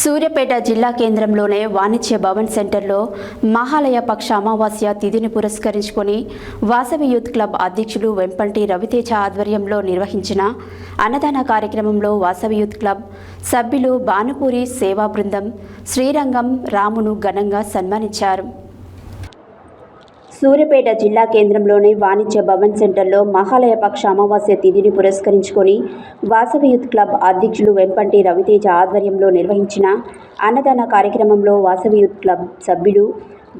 సూర్యాపేట జిల్లా కేంద్రంలోనే వాణిజ్య భవన్ సెంటర్లో మహాలయ పక్ష అమావాస్య తిథిని పురస్కరించుకొని వాసవి యూత్ క్లబ్ అధ్యక్షులు వెంపంటి రవితేజ ఆధ్వర్యంలో నిర్వహించిన అన్నదాన కార్యక్రమంలో వాసవి యూత్ క్లబ్ సభ్యులు భానుపూరి సేవా బృందం శ్రీరంగం రామును ఘనంగా సన్మానించారు. సూర్యాపేట జిల్లా కేంద్రంలోని వాణిజ్య భవన్ సెంటర్లో మహాలయ పక్ష అమావాస్య తిథిని పురస్కరించుకొని వాసవి యూత్ క్లబ్ అధ్యక్షులు వెంపంటి రవితేజ ఆధ్వర్యంలో నిర్వహించిన అన్నదాన కార్యక్రమంలో వాసవి యూత్ క్లబ్ సభ్యులు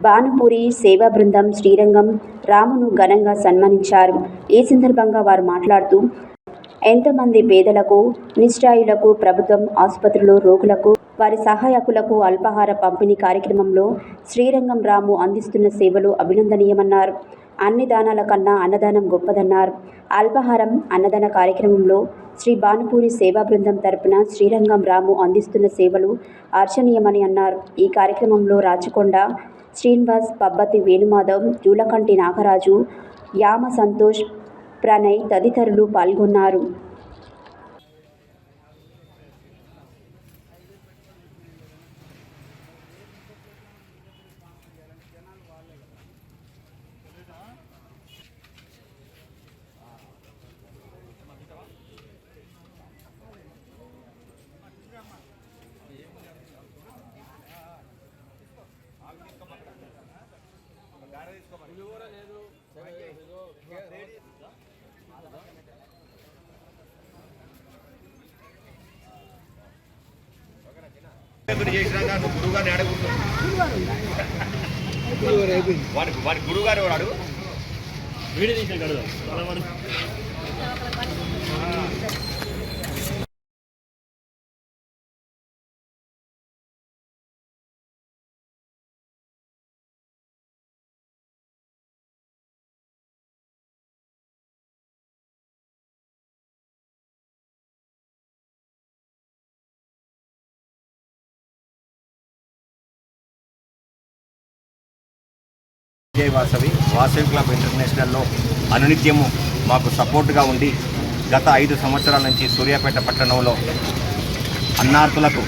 భానుపూరి సేవా బృందం శ్రీరంగం రామును ఘనంగా సన్మానించారు. ఈ సందర్భంగా వారు మాట్లాడుతూ ఎంతోమంది పేదలకు నిష్ఠాయులకు ప్రభుత్వం ఆసుపత్రులు రోగులకు వారి సహాయకులకు అల్పాహార పంపిణీ కార్యక్రమంలో శ్రీరంగం రాము అందిస్తున్న సేవలు అభినందనీయమన్నారు. అన్ని దానాల కన్నా అన్నదానం గొప్పదన్నారు. అల్పాహారం అన్నదాన కార్యక్రమంలో శ్రీ భానుపూరి సేవా బృందం తరపున శ్రీరంగం రాము అందిస్తున్న సేవలు అర్చనీయమని అన్నారు. ఈ కార్యక్రమంలో రాచకొండ శ్రీనివాస్ పబ్బతి వేణుమాధవ్ జూలకంటి నాగరాజు యామ సంతోష్ ప్రణయ్ తదితరులు పాల్గొన్నారు. నువ్వు గురువుగారిని అడుగుతున్నావు వాడి వాడి గురువుగారు ఎవరు అడుగు వీడియో తీసిన కడదాం అలా వాసవి. వాసవి క్లబ్ ఇంటర్నేషనల్లో అనునిత్యము మాకు సపోర్ట్గా ఉండి గత ఐదు సంవత్సరాల నుంచి సూర్యాపేట పట్టణంలో అన్నార్థులకు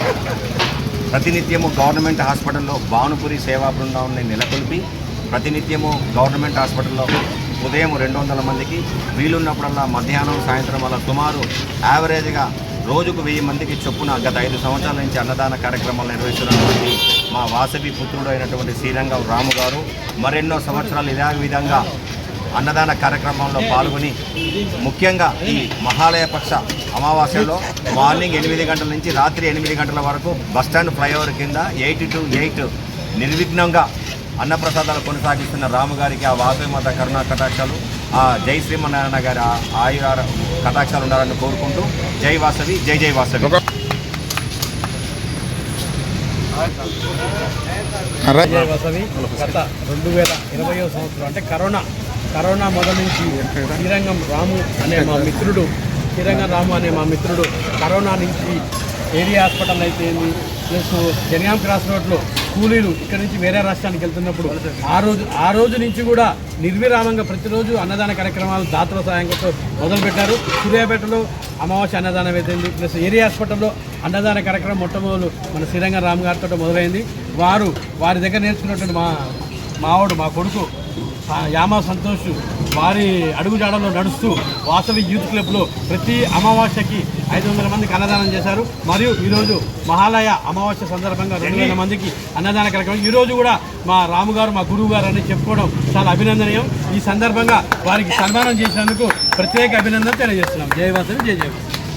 ప్రతినిత్యము గవర్నమెంట్ హాస్పిటల్లో భానుపురి సేవా బృందాన్ని నెలకొల్పి ప్రతినిత్యము గవర్నమెంట్ హాస్పిటల్లో ఉదయం రెండు వందల మందికి వీలున్నప్పుడల్లా మధ్యాహ్నం సాయంత్రం అలా సుమారు యావరేజ్గా రోజుకు వెయ్యి మందికి చొప్పున గత ఐదు సంవత్సరాల నుంచి అన్నదాన కార్యక్రమాలు నిర్వహిస్తున్నటువంటి మా వాసవి పుత్రుడు అయినటువంటి శ్రీరంగం రాము గారు మరెన్నో సంవత్సరాలు ఇదే విధంగా అన్నదాన కార్యక్రమంలో పాల్గొని ముఖ్యంగా ఈ మహాలయ పక్ష అమావాస్యలో మార్నింగ్ ఎనిమిది గంటల నుంచి రాత్రి ఎనిమిది గంటల వరకు బస్టాండ్ ఫ్లైఓవర్ కింద ఎయిట్ టు ఎయిట్ నిర్విఘ్నంగా అన్నప్రసాదాలు కొనసాగిస్తున్న రాము గారికి ఆ వాసవి మాత కరుణా కటాక్షాలు ఆ జై శ్రీమన్నారాయణ గారి ఆయుర కటాక్షాలు ఉండాలని కోరుకుంటూ జై వాసవి జై జై వాసవి. వసవి గత రెండు వేల ఇరవయో సంవత్సరం అంటే కరోనా కరోనా మొదలు నుంచి శ్రీరంగం రాము అనే మా మిత్రుడు శ్రీరంగం రాము అనే మా మిత్రుడు కరోనా నుంచి ఏరియా హాస్పిటల్ అయితే ప్లస్ జనగాం క్రాస్ రోడ్లో కూలీలు ఇక్కడ నుంచి వేరే రాష్ట్రానికి వెళ్తున్నప్పుడు ఆ రోజు ఆ రోజు నుంచి కూడా నిర్విరామంగా ప్రతిరోజు అన్నదాన కార్యక్రమాలు దాతల సహాయంతో మొదలుపెట్టారు. సూర్యాపేటలో అమావాస్య అన్నదానం అయిపోయింది. ప్లస్ ఏరియా హాస్పిటల్లో అన్నదాన కార్యక్రమం మొట్టమొదలు మన శ్రీరంగ రామ్ గారితో మొదలైంది. వారు వారి దగ్గర నేర్చుకున్నటువంటి మా మావాడు మా కొడుకు యామా సంతోష్ వారి అడుగుజాడలో నడుస్తూ వాసవి యూత్ క్లబ్లో ప్రతి అమావాస్యకి ఐదు వందల మందికి అన్నదానం చేశారు. మరియు ఈరోజు మహాలయ అమావాస్య సందర్భంగా రెండు వేల మందికి అన్నదాన కార్యక్రమం. ఈరోజు కూడా మా రాము గారు మా గురువు గారు అని చెప్పుకోవడం చాలా అభినందనీయం. ఈ సందర్భంగా వారికి సన్మానం చేసినందుకు ప్రత్యేక అభినందన తెలియజేస్తున్నాం. జయ వాసవి జయ జయ వాసవి.